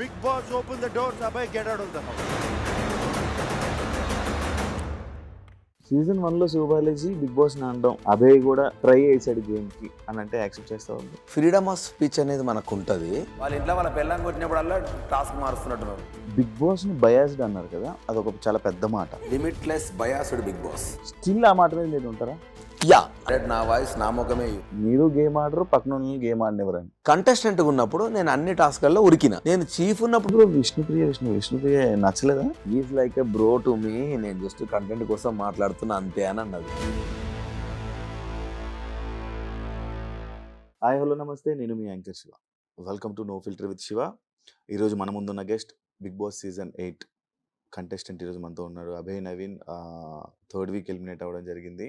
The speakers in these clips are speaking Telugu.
Big boss, open the doors. Abhay, get out of the house. Season వన్లో శివబాలాజీ బిగ్ బాస్ని అనడం అభయ్ కూడా ట్రై చేశాడు గేమ్కి అని అంటే యాక్సెప్ట్ చేస్తా ఉంది. ఫ్రీడమ్ ఆఫ్ స్పీచ్ అనేది మనకు ఉంటుంది వాళ్ళ ఇంట్లో వాళ్ళ పెళ్ళం కొట్టినప్పుడల్లా టాస్క్ మారుస్తున్నట్టున్నారు బిగ్ బాస్ని బయాస్డ్ అన్నారు కదా అదొక చాలా పెద్ద మాట. Limitless biased big boss. Still ఆ మాట మీద మీరు ఉంటారా? యా. నా వాయిస్ నా ముఖమే. మీరు గేమ్ ఆడరు పక్కన గేమ్ ఆడినవరని కంటెస్టెంట్ ఉన్నప్పుడు నేను అన్ని టాస్క్లలో ఉరికిన. నేను చీఫ్ ఉన్నప్పుడు విష్ణుప్రియ విష్ణు విష్ణుప్రియ నచ్చలేదా? Is like a bro to me నేను జస్ట్ కంటెంట్ కోసం మాట్లాడుతున్నా అంతే అని అన్నది. హాయ్ హలో నమస్తే. నేను మీ anchor Shiva. Welcome to no filter with Shiva ఈరోజు మన ముందున్న guest big boss season eight contestant ఈరోజు మనతో ఉన్నారు. Abhay Naveen third week eliminate అవ్వడం జరిగింది.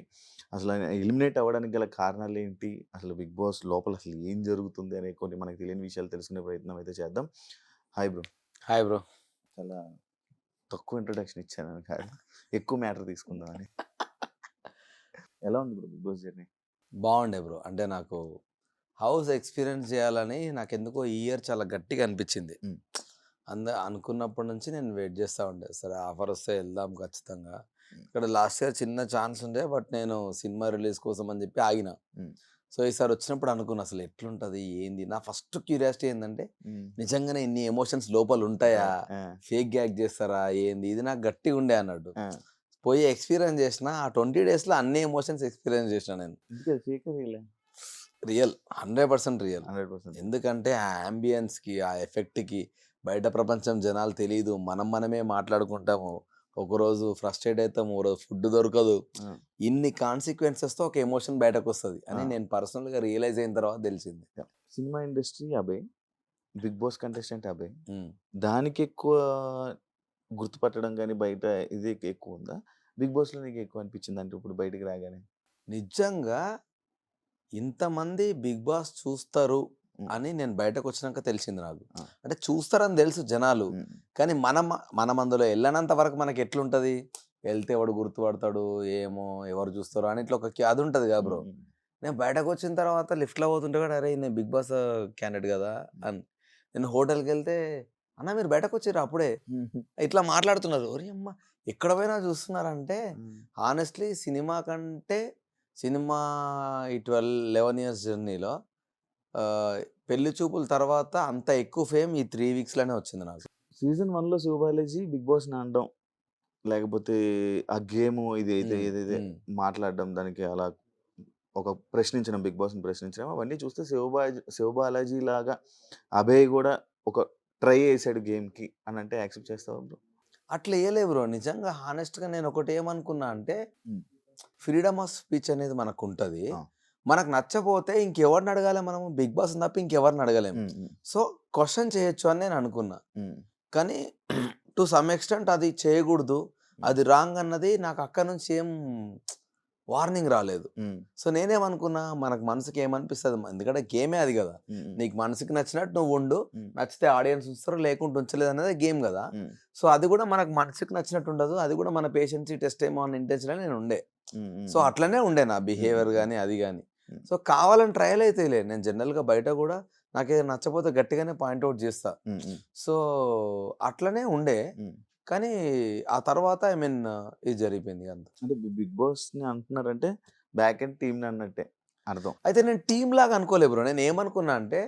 అసలు ఆయన ఎలిమినేట్ అవ్వడానికి గల కారణాలు ఏంటి? అసలు బిగ్ బాస్ లోపల అసలు ఏం జరుగుతుంది అనే కొన్ని మనకు తెలియని విషయాలు తెలుసుకునే ప్రయత్నం అయితే చేద్దాం. హాయ్ బ్రో హాయ్ బ్రో చాలా తక్కువ ఇంట్రొడక్షన్ ఇచ్చాను కాదు. ఎక్కువ మ్యాటర్ తీసుకుందామని. ఎలా ఉంది బ్రో బిగ్ బాస్ జర్నీ బాగుండే బ్రో అంటే నాకు హౌస్ ఎక్స్పీరియన్స్ చేయాలని నాకు ఎందుకో ఈ ఇయర్ చాలా గట్టిగా అనిపించింది. అంద అనుకున్నప్పటి నుంచి నేను వెయిట్ చేస్తూ ఉండే. సరే ఆఫర్ వస్తే వెళ్దాం ఖచ్చితంగా. ఇక్కడ లాస్ట్ ఇయర్ చిన్న ఛాన్స్ ఉండే బట్ నేను సినిమా రిలీజ్ కోసం అని చెప్పి ఆగిన. సో ఈసారి వచ్చినప్పుడు అనుకున్నా అసలు ఎట్లుంటది ఏంది? నా ఫస్ట్ క్యూరియాసిటీ ఏంటంటే నిజంగానే ఇన్ని ఎమోషన్స్ లోపల ఉంటాయా? ఫేక్ గ్యాగ్ చేస్తారా? ఏంది? ఇది నాకు గట్టిగా ఉండే అన్నట్టు పోయి ఎక్స్పీరియన్స్ చేసిన ఆ ట్వంటీ డేస్లో అన్ని ఎమోషన్స్ ఎక్స్పీరియన్స్ చేసిన నేను. రియల్? Hundred percent real. ఎందుకంటే ఆ అంబియన్స్కి ఆ ఎఫెక్ట్కి బయట ప్రపంచం జనాలు తెలియదు మనం మనమే మాట్లాడుకుంటాము ఒకరోజు ఫ్రస్ట్రేట్ అవుతాము ఒకరోజు ఫుడ్ దొరకదు. ఇన్ని కాన్సిక్వెన్సెస్తో ఒక ఎమోషన్ బయటకు వస్తుంది అని. నేను పర్సనల్గా రియలైజ్ అయిన తర్వాత తెలిసింది cinema industry Abhay big boss contestant Abhay Mm. దానికి ఎక్కువ గుర్తుపట్టడం కానీ బయట ఇది ఎక్కువ ఉందా బిగ్ బాస్లో నీకు ఎక్కువ అనిపించింది అంటే ఇప్పుడు బయటికి రాగానే నిజంగా ఇంతమంది బిగ్ బాస్ చూస్తారు. అని నేను బయటకు వచ్చినాక తెలిసింది నాకు. అంటే చూస్తారని తెలుసు జనాలు. కానీ మనం మనం అందులో వెళ్ళనంత వరకు మనకి ఎట్లుంటది? వెళ్తే ఎవడు గుర్తుపడతాడు ఏమో ఎవరు చూస్తారు అని ఇట్లా ఒక అది ఉంటుంది కదా బ్రో. నేను బయటకు వచ్చిన తర్వాత లిఫ్ట్లో పోతుంటే కూడా అరే నేను బిగ్ బాస్ క్యాండిడేట్ కదా అని నేను హోటల్కి వెళ్తే అన్న మీరు బయటకు వచ్చారు అప్పుడే ఇట్లా మాట్లాడుతున్నారు. ఒరే అమ్మ ఎక్కడ పోయినా చూస్తున్నారంటే హానెస్ట్లీ సినిమా కంటే సినిమా ఈ ట్వెల్వ్ లెవెన్ ఇయర్స్ జర్నీలో పెళ్ళి చూపుల తర్వాత అంత ఎక్కువ ఫేమ్ ఈ త్రీ వీక్స్లోనే వచ్చింది నాకు సీజన్ వన్లో శివబాలాజీ బిగ్ బాస్ అనడం లేకపోతే ఆ గేమ్ ఇది అయితే ఏదైతే. మాట్లాడడం దానికి అలా ఒక ప్రశ్నించడం బిగ్ బాస్ని ప్రశ్నించడం అవన్నీ చూస్తే శివబాజీ శివబాలాజీ లాగా అభయ్ కూడా ఒక ట్రై చేశాడు గేమ్కి అని అంటే యాక్సెప్ట్ చేస్తావా bro? అట్లా వేయలే బ్రో నిజంగా హానెస్ట్గా నేను ఒకటి ఏమనుకున్నా అంటే. ఫ్రీడమ్ ఆఫ్ స్పీచ్ అనేది మనకు ఉంటుంది. మనకు నచ్చపోతే ఇంకెవరిని అడగాలి మనము? బిగ్ బాస్ తప్ప ఇంకెవరిని అడగలేము. సో క్వశ్చన్ చేయొచ్చు అని నేను అనుకున్నా. కానీ టు సమ్ ఎక్స్టెంట్ అది చేయకూడదు. అది రాంగ్ అన్నది నాకు అక్కడ నుంచి ఏం వార్నింగ్ రాలేదు. సో నేనేమనుకున్నా మనకు మనసుకి ఏమనిపిస్తుంది? ఎందుకంటే గేమే అది కదా. నీకు మనసుకి నచ్చినట్టు నువ్వు ఉండు. నచ్చితే ఆడియన్స్ ఉంచుతారు లేకుంటే ఉంచలేదు అనేది గేమ్ కదా. సో అది కూడా మనకు మనసుకి నచ్చినట్టు ఉండదు. అది కూడా మన పేషెన్సీ టెస్ట్ ఏమో అన్న ఇంటెన్షన్ నేను ఉండే. సో. అట్లనే ఉండే నా బిహేవియర్. కానీ అది కానీ. సో కావాలని ట్రయల్ అయితే లే నేను జనరల్గా బయట కూడా నాకు ఏదైనా నచ్చపోతే గట్టిగానే పాయింట్అవుట్ చేస్తా. సో అట్లనే ఉండే. కానీ ఆ తర్వాత ఐ మీన్ ఇది జరిగిపోయింది అంత. అంటే బిగ్ బాస్ని అంటున్నారంటే బ్యాక్ అండ్ టీమ్ అన్నట్టే అర్థం. అయితే నేను టీమ్ లాగా అనుకోలే బ్రో. నేను ఏమనుకున్నా అంటే.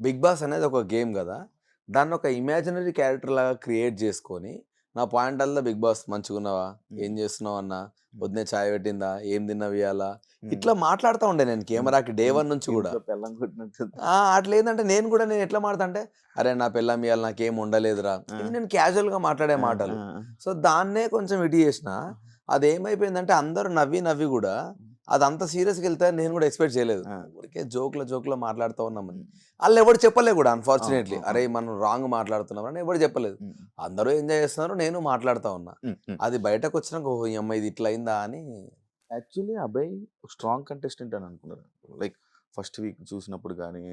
బిగ్ బాస్ అనేది ఒక గేమ్ కదా. దాన్ని ఒక ఇమాజినరీ క్యారెక్టర్ లాగా క్రియేట్ చేసుకొని నా పాయింట్ అల్లా బిగ్ బాస్ మంచిగున్నావా? ఏం చేస్తున్నావు అన్న? పొద్దునే చాయ్ పెట్టిందా? ఏం తిన్నావు ఇవాళ ఇట్లా మాట్లాడుతూ ఉండే నేను కెమెరాకి డే వన్ నుంచి కూడా. అట్లా ఏంటంటే నేను కూడా నేను ఎట్లా మాడతా అంటే అరే నా పిల్లం ఇవాళ నాకేం ఉండలేదురా. ఇవి నేను casual గా మాట్లాడే మాటలు. సో దాన్నే కొంచెం ఇటు చేసిన అది ఏమైపోయిందంటే అందరూ నవ్వి నవ్వి కూడా అది అంత సీరియస్గా వెళ్తే నేను కూడా ఎక్స్పెక్ట్ చేయలేదు. ఊరికే జోక్లో జోక్లో మాట్లాడుతూ ఉన్నామని వాళ్ళు ఎవరు చెప్పలే కూడా అన్ఫార్చునేట్లీ. అరే మనం రాంగ్ మాట్లాడుతున్నాం అని ఎవరు చెప్పలేదు. అందరూ ఎంజాయ్ చేస్తున్నారు? నేను మాట్లాడుతూ ఉన్నా. అది బయటకు వచ్చినాక ఓ ఈ అమ్మాయి ఇది ఇట్లా అయిందా అని యాక్చువల్లీ అబ్బాయి స్ట్రాంగ్ కంటెస్టెంట్ అని అనుకున్నారు. లైక్ ఫస్ట్ వీక్ చూసినప్పుడు కానీ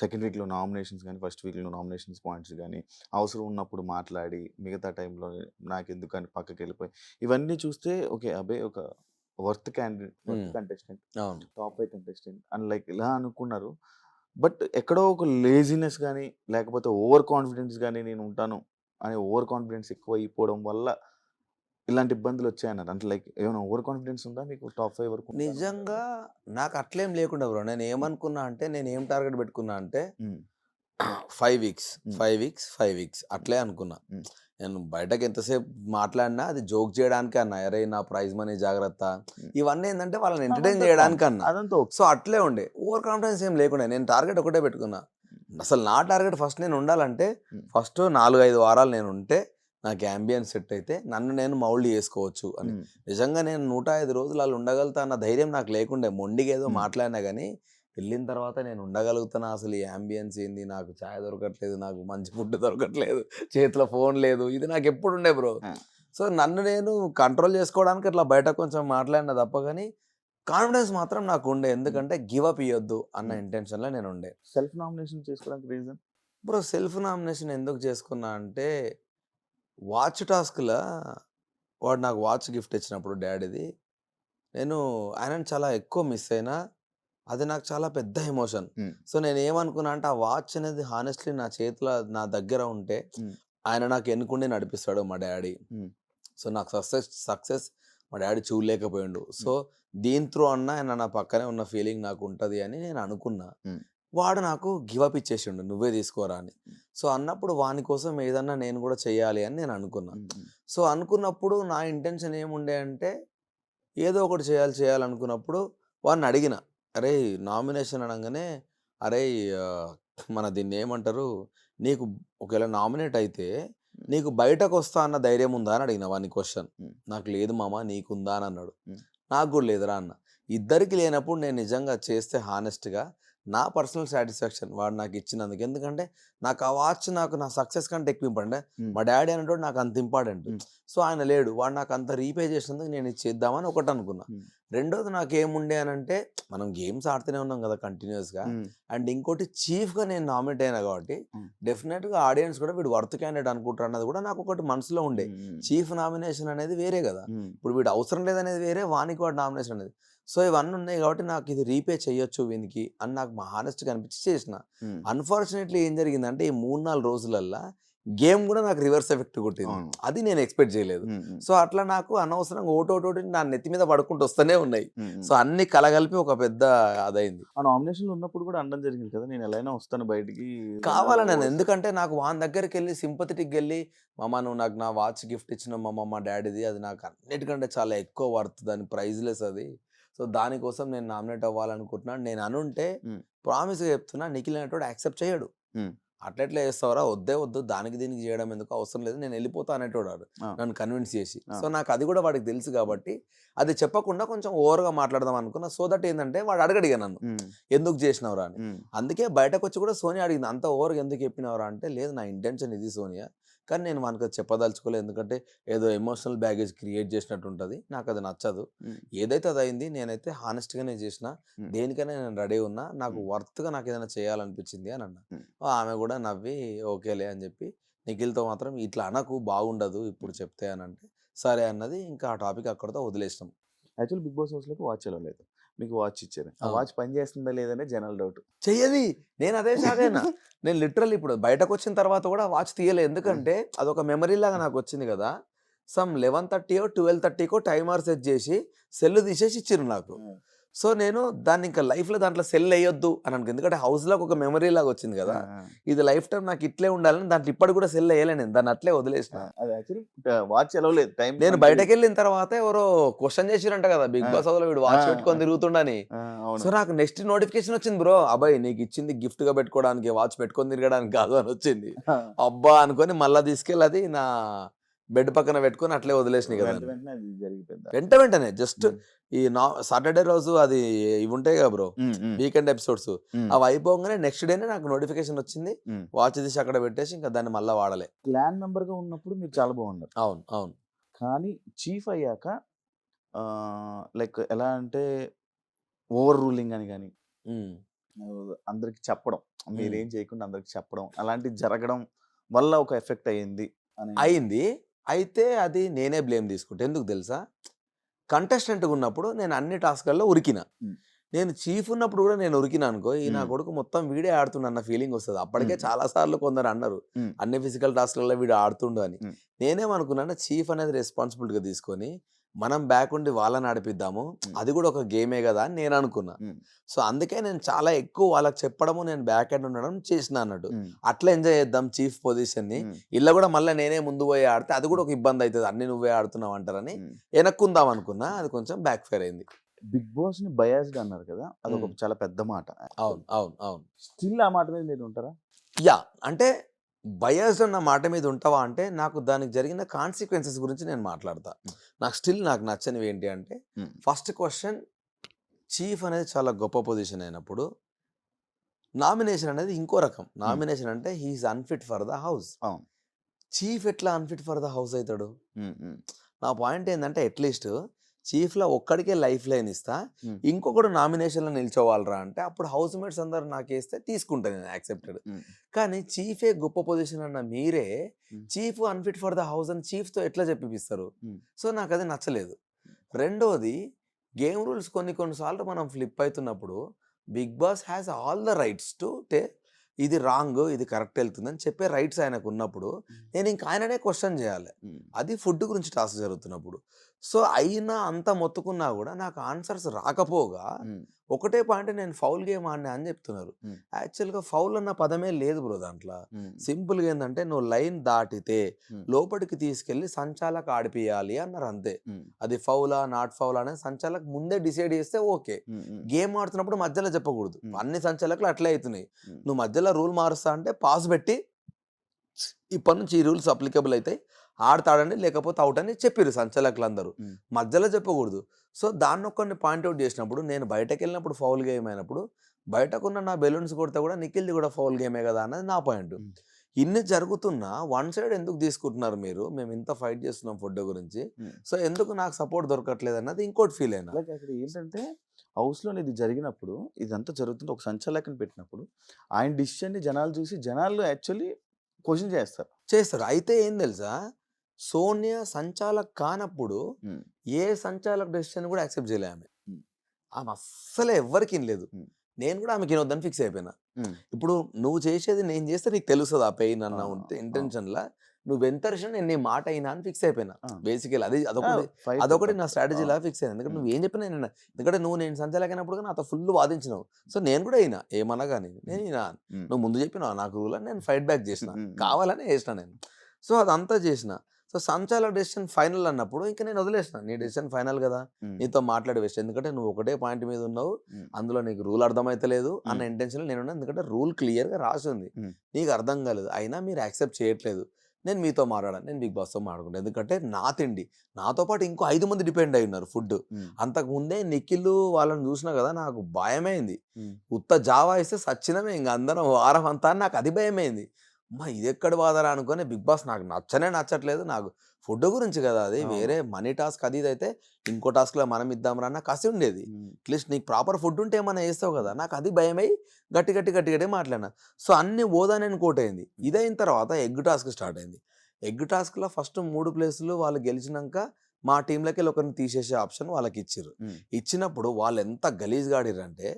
సెకండ్ వీక్లో నామినేషన్స్ కానీ ఫస్ట్ వీక్లో నామినేషన్స్ పాయింట్స్ కానీ అవసరం ఉన్నప్పుడు మాట్లాడి మిగతా టైంలో నాకు ఎందుకని పక్కకి వెళ్ళిపోయి ఇవన్నీ చూస్తే ఓకే అబ్బాయి ఒక worth candidate worth. Contestant. Top five contestant and like ఇలా అనుకున్నారు. బట్ ఎక్కడో ఒక లేజినెస్ కానీ లేకపోతే ఓవర్ కాన్ఫిడెన్స్ కానీ నేను ఉంటాను అనే ఓవర్ కాన్ఫిడెన్స్ ఎక్కువ అయిపోవడం వల్ల ఇలాంటి ఇబ్బందులు వచ్చాయన్నారు. అంటే లైక్ ఏమైనా ఓవర్ కాన్ఫిడెన్స్ ఉందా మీకు? టాప్ ఫైవ్ వరకు? నిజంగా నాకు అట్లేం లేకుండా బ్రో నేను ఏమనుకున్నా అంటే నేను ఏం టార్గెట్ పెట్టుకున్నా అంటే five weeks. Five weeks five weeks అట్లే అనుకున్నా. నేను బయటకు ఎంతసేపు మాట్లాడినా అది జోక్ చేయడానికి అన్న అరే నా ప్రైజ్ మనీ జాగ్రత్త. ఇవన్నీ ఏంటంటే వాళ్ళని ఎంటర్టైన్ చేయడానికి. అన్న అదంతా సో అట్లే ఉండే ఓవర్ కాన్ఫిడెన్స్ ఏం లేకుండా నేను టార్గెట్ ఒకటే పెట్టుకున్నా అసలు నా టార్గెట్ ఫస్ట్ నేను ఉండాలంటే. ఫస్ట్ నాలుగు ఐదు వారాలు నేను ఉంటే నాకు అంబియన్స్ సెట్ అయితే నన్ను నేను మౌల్డ్ చేసుకోవచ్చు అని నిజంగా నేను నూట ఐదు రోజులు వాళ్ళు ఉండగలుగుతా అన్న ధైర్యం నాకు లేకుండే మొండిగా ఏదో. మాట్లాడినా కానీ వెళ్ళిన తర్వాత నేను ఉండగలుగుతానా అసలు ఈ అంబియన్స్ ఏంది? నాకు ఛాయ్ దొరకట్లేదు నాకు మంచి ఫుడ్ దొరకట్లేదు చేతిలో ఫోన్ లేదు ఇది నాకు ఎప్పుడు ఉండే బ్రో. సో నన్ను నేను కంట్రోల్ చేసుకోవడానికి అట్లా బయట కొంచెం మాట్లాడిన తప్ప కానీ కాన్ఫిడెన్స్ మాత్రం నాకు ఉండే. ఎందుకంటే గివ్ అప్ ఇవ్వద్దు అన్న. ఇంటెన్షన్లో నేను ఉండే. సెల్ఫ్ నామినేషన్ చేసుకోవడానికి రీజన్ బ్రో సెల్ఫ్ నామినేషన్ ఎందుకు చేసుకున్నా అంటే వాచ్ టాస్క్లో వాడు నాకు వాచ్ గిఫ్ట్ ఇచ్చినప్పుడు డాడీది నేను ఆయనను చాలా ఎక్కువ మిస్ అయినా అది నాకు చాలా పెద్ద ఎమోషన్. సో నేను ఏమనుకున్నా అంటే ఆ వాచ్ అనేది హానెస్ట్లీ నా చేతిలో నా దగ్గర ఉంటే. ఆయన నాకు ఎన్నుకుండి నడిపిస్తాడు మా డాడీ. సో నాకు సక్సెస్ సక్సెస్ మా డాడీ చూడలేకపోయిండు. సో దీని త్రూ అన్న ఆయన నా పక్కనే ఉన్న ఫీలింగ్ నాకు ఉంటుంది అని నేను అనుకున్నా. వాడు నాకు గివప్ ఇచ్చేసిండు నువ్వే తీసుకోరా అని. సో అన్నప్పుడు వాని కోసం ఏదన్నా నేను కూడా చెయ్యాలి అని నేను అనుకున్నా. సో అనుకున్నప్పుడు నా ఇంటెన్షన్ ఏముండే అంటే ఏదో ఒకటి చేయాలి చేయాలనుకున్నప్పుడు వాడిని అడిగిన. అరే! నామినేషన్ అనగానే అరే! మన దీన్ని ఏమంటారు? నీకు ఒకవేళ నామినేట్ అయితే నీకు బయటకు వస్తా అన్న ధైర్యం ఉందా అని అడిగిన వాని క్వశ్చన్. నాకు లేదు మామ నీకుందా అని అన్నాడు. నాకు కూడా లేదురా అన్న. ఇద్దరికి లేనప్పుడు నేను నిజంగా చేస్తే హానెస్ట్గా నా పర్సనల్ సాటిస్ఫాక్షన్ వాడు నాకు ఇచ్చినందుకు. ఎందుకంటే నాకు ఆ వాచ్ నాకు నా సక్సెస్ కంటే ఎక్కువ ఇంపార్టెంట్. మా డాడీ అనేటోడు నాకు అంత ఇంపార్టెంట్. సో ఆయన లేడు. వాడు నాకు అంత రీపే చేసినందుకు నేను ఇది చేద్దామని ఒకటి అనుకున్నా. రెండోది నాకు ఏముండే అని అంటే మనం గేమ్స్ ఆడుతూనే ఉన్నాం కదా కంటిన్యూస్గా అండ్ ఇంకోటి చీఫ్గా నేను నామినేట్ అయినా కాబట్టి. డెఫినెట్గా ఆడియన్స్ కూడా వీడు వర్త్ క్యాండిడేట్ అనుకుంటారు అన్నది కూడా నాకు ఒకటి మనసులో ఉండే. చీఫ్ నామినేషన్ అనేది వేరే కదా. ఇప్పుడు వీడు అవసరం లేదనేది వేరే వానికి వాడు నామినేషన్ అనేది. సో ఇవన్నీ ఉన్నాయి కాబట్టి నాకు ఇది రీపే చేయొచ్చు వీనికి అని నాకు మా హానెస్ట్గా అనిపించి చేసిన. అన్ఫార్చునేట్లీ ఏం జరిగిందంటే ఈ మూడు నాలుగు రోజులల్లా గేమ్ కూడా నాకు రివర్స్ ఎఫెక్ట్ కొట్టింది. అది నేను ఎక్స్పెక్ట్ చేయలేదు. సో అట్లా నాకు అనవసరంగా ఓటోటోటి నా నెత్తి మీద పడుకుంటూ వస్తూనే ఉన్నాయి. సో అన్ని కలగలిపి ఒక పెద్ద అదైంది. ఆ నామినేషన్ ఉన్నప్పుడు కూడా అనడం జరిగింది కదా! నేను ఎలా వస్తాను బయటికి కావాలని నేను. ఎందుకంటే నాకు వాని దగ్గరికి వెళ్ళి సింపతిటిక్ వెళ్ళి మామ నువ్వు నాకు నా వాచ్ గిఫ్ట్ ఇచ్చిన మామ మా డాడీది. అది నాకు అన్నిటికంటే చాలా ఎక్కువ వర్త్ దాని ప్రైజ్లెస్ అది. సో దానికోసం నేను నామినేట్ అవ్వాలనుకుంటున్నాను నేను అనుంటే. ప్రామిస్గా చెప్తున్నా నిఖిల్ అనేటోడు యాక్సెప్ట్ చేయడు. అట్లెట్లా చేస్తావరా? వద్దే వద్దు దానికి దీనికి చేయడం ఎందుకు అవసరం లేదు. నేను వెళ్ళిపోతా అనేటోడు. నన్ను కన్విన్స్ చేసి. సో నాకు అది కూడా వాడికి తెలుసు కాబట్టి అది చెప్పకుండా కొంచెం ఓవర్గా మాట్లాడదాం అనుకున్నా. సో దట్ ఏంటంటే వాడు అడగడిగా నన్ను. ఎందుకు చేసినవరా? అని. అందుకే బయటకు వచ్చి కూడా సోనియా అడిగింది. అంత ఓవర్గా ఎందుకు చెప్పినవరా? అంటే లేదు నా ఇంటెన్షన్ ఇది సోనియా. కానీ నేను మనకు అది చెప్పదలుచుకోలేదు ఎందుకంటే ఏదో ఎమోషనల్ బ్యాగేజ్ క్రియేట్ చేసినట్టు ఉంటుంది. నాకు అది నచ్చదు. ఏదైతే అది అయింది నేనైతే హానెస్ట్గానే చేసిన. దేనికైనా నేను రెడీ ఉన్నా నాకు. వర్త్గా నాకు ఏదైనా చేయాలనిపించింది అని అన్న. ఆమె కూడా నవ్వి ఓకేలే అని చెప్పి నిఖిల్తో మాత్రం ఇట్లా అనకు బాగుండదు ఇప్పుడు చెప్తే అని అంటే సరే అన్నది ఇంకా ఆ టాపిక్ అక్కడితో వదిలేసినాం. యాక్చువల్ బిగ్ బాస్ హౌస్లోకి వాచ్ లేదు మీకు వాచ్ ఇచ్చారు. ఆ. వాచ్ పని చేస్తుందా లేదనే జనరల్ డౌట్. చెయ్యది. నేను అదే అయినా. నేను లిటరల్ ఇప్పుడు బయటకు వచ్చిన తర్వాత కూడా వాచ్ తీయలేదు ఎందుకంటే అదొక మెమరీ లాగా నాకు వచ్చింది కదా. సమ్ లెవెన్ థర్టీయో ట్వెల్వ్ థర్టీకో టైమర్ సెట్ చేసి సెల్ తీసేసి ఇచ్చిర్రు నాకు. సో నేను దాన్ని ఇంకా లైఫ్లో దాంట్లో సెల్ వేయొద్దు అని అనుకు ఎందుకంటే హౌస్లోకి ఒక మెమరీ లాగా వచ్చింది కదా. ఇది లైఫ్ టైం నాకు ఇట్లే ఉండాలని దాంట్లో ఇప్పటికి కూడా సెల్ వేయలే నేను. దాన్ని అట్లే వదిలేసిన. వాచ్ ఎలా లేదు. టైం నేను బయటకు వెళ్ళిన తర్వాత ఎవరో క్వశ్చన్ చేసిరంట కదా బిగ్. బాస్లో వీడు వాచ్ పెట్టుకొని. తిరుగుతుండని. సో నాకు నెక్స్ట్ నోటిఫికేషన్ వచ్చింది బ్రో. అబ్బాయి నీకు ఇచ్చింది గిఫ్ట్గా పెట్టుకోవడానికి వాచ్ పెట్టుకొని తిరగడానికి కాదు అని వచ్చింది. అబ్బా అనుకొని మళ్ళా తీసుకెళ్ళి అది నా బెడ్ పక్కన పెట్టుకొని అట్లే వదిలేసిన కదా. వెంట వెంటనే జస్ట్ ఈ నా సాటర్డే రోజు అది ఇవి ఉంటాయి కదా బ్రో వీకెండ్ ఎపిసోడ్స్. అవి అయిపోగానే నెక్స్ట్ డేనే నాకు నోటిఫికేషన్ వచ్చింది. వాచ్ తీసి అక్కడ పెట్టేసి ఇంకా దాన్ని మళ్ళీ వాడలే. క్లాన్ మెంబర్గా ఉన్నప్పుడు మీరు చాలా బాగున్నారు. అవును అవును. కానీ చీఫ్ అయ్యాక లైక్ ఎలా అంటే ఓవర్ రూలింగ్ అని కానీ. అందరికి చెప్పడం. మీరేం చేయకుండా అందరికి చెప్పడం. అలాంటివి జరగడం వల్ల ఒక ఎఫెక్ట్ అయ్యింది అయింది అయితే అది నేనే బ్లేమ్ తీసుకుంటా ఎందుకు తెలుసా కంటెస్టెంట్గా ఉన్నప్పుడు నేను అన్ని టాస్క్లలో ఉరికిన. నేను చీఫ్ ఉన్నప్పుడు కూడా నేను ఉరికినా అనుకో ఈ నా. కొడుకు మొత్తం వీడే ఆడుతుండు అన్న ఫీలింగ్ వస్తుంది అప్పటికే. చాలా సార్లు కొందరు అన్నారు. అన్ని ఫిజికల్ టాస్క్లలో వీడు ఆడుతుండు అని. నేనేమనుకున్నాను చీఫ్ అనేది రెస్పాన్సిబిలిటీగా తీసుకొని మనం బ్యాక్ ఉండి వాళ్ళని ఆడిపిద్దాము. మ్మ్. అది కూడా ఒక గేమే కదా అని నేను అనుకున్నా. సో అందుకే నేను చాలా ఎక్కువ వాళ్ళకి చెప్పడము నేను బ్యాక్ ఎండ్ ఉండడం చేసిన అన్నట్టు. అట్లా ఎంజాయ్ చేద్దాం చీఫ్ పొజిషన్ని మ్మ్. ఇలా కూడా మళ్ళీ నేనే ముందు పోయి ఆడితే అది కూడా ఒక ఇబ్బంది అవుతుంది అన్ని నువ్వే ఆడుతున్నావు అంటారని. వెనక్కుందాం అనుకున్నా. అది కొంచెం బ్యాక్ ఫైర్ అయింది. బిగ్ బాస్ని బయాస్డ్ అన్నారు కదా. అదొక మ్మ్. చాలా పెద్ద మాట. అవును. అవును. అవును. స్టిల్ ఆ మాట మీద మీరు ఉంటారా? యా. అంటే బయస్డ్ అన్న మాట మీద ఉంటావా అంటే నాకు దానికి జరిగిన కాన్సిక్వెన్సెస్ గురించి నేను మాట్లాడతా నాకు స్టిల్ నాకు నచ్చనివి ఏంటి అంటే. ఫస్ట్ క్వశ్చన్ చీఫ్ అనేది చాలా గొప్ప పొజిషన్ అయినప్పుడు నామినేషన్ అనేది ఇంకో రకం నామినేషన్ అంటే he's unfit for the house. Chief ఎట్లా అన్ఫిట్ ఫర్ ద హౌస్ అవుతాడు. నా పాయింట్ ఏంటంటే అట్లీస్ట్ చీఫ్లో ఒక్కడికే లైఫ్ లైన్ ఇస్తా. ఇంకొకడు నామినేషన్లో నిల్చోవాలరా అంటే అప్పుడు హౌస్ మేట్స్ అందరు నాకు వేస్తే తీసుకుంటాను నేను యాక్సెప్టెడ్. కానీ చీఫే గొప్ప పొజిషన్ అన్న మీరే. Chief unfit for the house అని చీఫ్తో ఎట్లా చెప్పిస్తారు. సో నాకు అది నచ్చలేదు రెండోది గేమ్ రూల్స్ కొన్ని కొన్నిసార్లు మనం ఫ్లిప్ అవుతున్నప్పుడు big boss has all the rights to take ఇది రాంగ్ ఇది కరెక్ట్ వెళ్తుందని చెప్పే రైట్స్ ఆయనకు ఉన్నప్పుడు నేను ఇంక ఆయననే క్వశ్చన్ చేయాలి. అది ఫుడ్ గురించి టాస్క్ జరుగుతున్నప్పుడు సో అయినా అంత మొత్తుకున్నా కూడా నాకు ఆన్సర్స్ రాకపోగా. ఒకటే పాయింట్ నేను ఫౌల్ గేమ్ ఆడినా అని చెప్తున్నారు. యాక్చువల్గా ఫౌల్ అన్న పదమే లేదు బ్రో దాంట్లో. సింపుల్గా ఏంటంటే నువ్వు లైన్ దాటితే. లోపలికి తీసుకెళ్ళి సంచాలక్ ఆడిపియాలి అన్నారు అంతే. అది ఫౌలా నాట్ ఫౌల్ అనేది సంచాలక్ ముందే డిసైడ్ చేస్తే ఓకే. గేమ్ ఆడుతున్నప్పుడు మధ్యలో చెప్పకూడదు. అన్ని సంచాలకులు అట్లే అవుతున్నాయి. నువ్వు మధ్యలో రూల్ మారుస్తా అంటే పాస్ పెట్టి ఇప్పటి నుంచి ఈ రూల్స్ అప్లికబుల్ అవుతాయి ఆడతాడండి లేకపోతే అవుట్ అని చెప్పారు సంచాలకులు అందరూ. మధ్యలో చెప్పకూడదు. సో దాన్ని ఒక్కరిని పాయింట్అవుట్ చేసినప్పుడు నేను బయటకు వెళ్ళినప్పుడు ఫౌల్ గేమ్ అయినప్పుడు బయటకున్న నా బెలూన్స్ కొడితే కూడా నిఖిల్ది కూడా ఫౌల్ గేమే కదా అన్నది నా పాయింట్. ఇన్ని జరుగుతున్నా వన్ సైడ్ ఎందుకు తీసుకుంటున్నారు మీరు? మేము ఇంత ఫైట్ చేస్తున్నాం ఫుడ్ గురించి. సో ఎందుకు నాకు సపోర్ట్ దొరకట్లేదు అన్నది ఇంకోటి ఫీల్ అయినా. అక్కడ ఏంటంటే హౌస్లో ఇది జరిగినప్పుడు ఇదంతా జరుగుతుంటే ఒక సంచాలకుని పెట్టినప్పుడు ఆయన డిసిషన్ని జనాలు చూసి జనాలు యాక్చువల్లీ క్వశ్చన్ చేస్తారు. చేస్తారు. అయితే ఏం తెలుసా? సోనియా సంచాలక్ కానప్పుడు. ఏ సంచాలక్ డెసిషన్ కూడా యాక్సెప్ట్ చేయలే ఆమె. ఆమె అస్సలే ఎవ్వరికి లేదు. నేను కూడా ఆమెకి వినొద్దని ఫిక్స్ అయిపోయినా. ఇప్పుడు నువ్వు చేసేది నేను చేస్తే నీకు తెలుస్తుంది ఆ పెయిన్ అన్న ఉంటే. ఇంటెన్షన్లా నువ్వు ఎంత నేను నీ మాట అయినా అని ఫిక్స్ అయిపోయినా. బేసికల్ అది అదొకటి అదొకటి నా స్ట్రాటజీలా ఆ. ఫిక్స్ అయింది ఎందుకంటే. నువ్వు ఏం చెప్పినా నేను ఎందుకంటే నువ్వు నేను సంచాలకైనప్పుడు నాతో ఫుల్ వాదించినావు సో నేను కూడా అయినా ఏమన్నా కానీ నేను అయినా. నువ్వు ముందు చెప్పినావు నాకు రూల్ అని నేను ఫైట్ బ్యాక్ చేసిన. కావాలని చేసిన నేను సో అదంతా చేసిన సో సంచాలక డెసిషన్ ఫైనల్ అన్నప్పుడు ఇంకా నేను వదిలేసిన. నీ డెసిషన్ ఫైనల్ కదా. నీతో మాట్లాడే వేస్ట్. ఎందుకంటే నువ్వు ఒకటే పాయింట్ మీద ఉన్నావు. అందులో నీకు రూల్ అర్థమైతలేదు అన్న. ఇంటెన్షన్ నేను ఎందుకంటే రూల్ క్లియర్గా రాసి ఉంది. నీకు అర్థం కాలేదు. అయినా మీరు యాక్సెప్ట్ చేయట్లేదు. నేను మీతో మాట్లాడాను. నేను బిగ్ బాస్తో మాట్లాడుకుంటాను ఎందుకంటే నా తిండి. నాతో పాటు ఇంకో ఐదు మంది డిపెండ్ అయి ఉన్నారు ఫుడ్. అంతకు ముందే నిఖిల్ వాళ్ళని చూసినా కదా నాకు భయమైంది. ఉత్త జావా ఇస్తే సచ్చినమే. ఇంకా అందరం వారం అంతా నాకు అది భయమైంది. అమ్మా ఇది ఎక్కడ బాధరా అనుకొని బిగ్ బాస్ నాకు నచ్చనే నచ్చట్లేదు. నాకు ఫుడ్ గురించి కదా అది. అవును. వేరే మనీ టాస్క్ అది ఇది అయితే ఇంకో టాస్క్లో మనం ఇద్దాం రా నాకు కసి ఉండేది. అట్లీస్ట్ నీకు ప్రాపర్ ఫుడ్ ఉంటే ఏమైనా వేస్తావు కదా! నాకు అది భయమై గట్టి గట్టి గట్టి గట్టి మాట్లాడినా. సో అన్ని ఓదానని కోట్ అయింది. ఇదైన తర్వాత ఎగ్ టాస్క్ స్టార్ట్ అయింది. ఎగ్ టాస్క్లో ఫస్ట్ మూడు ప్లేసులు వాళ్ళు గెలిచినాక మా టీంలోకి వెళ్ళి ఒకరిని తీసేసే ఆప్షన్ వాళ్ళకి ఇచ్చారు. ఇచ్చినప్పుడు వాళ్ళు ఎంత గలీజ్గా ఆడిరంటే